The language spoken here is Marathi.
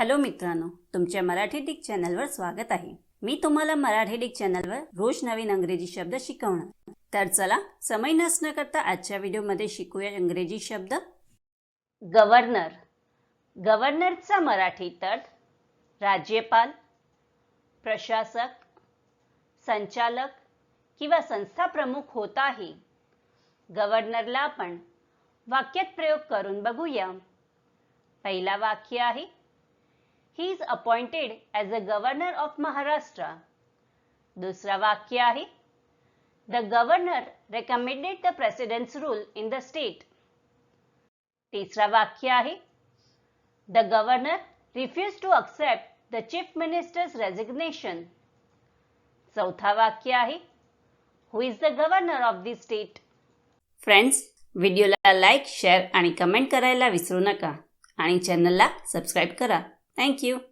हॅलो मित्रांनो तुमच्या मराठी डिक चॅनलवर स्वागत आहे. मी तुम्हाला मराठी डिक चॅनलवर रोज नवीन अंग्रेजी शब्द शिकवणार. तर चला समय नसणं करता आजच्या व्हिडिओमध्ये शिकूया इंग्रजी शब्द. गव्हर्नर. गव्हर्नरचा मराठी अर्थ राज्यपाल प्रशासक संचालक किंवा संस्था प्रमुख होत आहे. गव्हर्नरला आपण वाक्यात प्रयोग करून बघूया. पहिला वाक्य आहे he is appointed as a governor of Maharashtra दुसरा वाक्य आहे the governor recommended the president's rule in the state तिसरा वाक्य आहे the governor refuse to accept the chief minister's resignation चौथा वाक्य आहे who is the governor of the state friends व्हिडिओला लाईक शेअर आणि कमेंट करायला विसरू नका. आणि चॅनलला सबस्क्राईब करा. Thank you.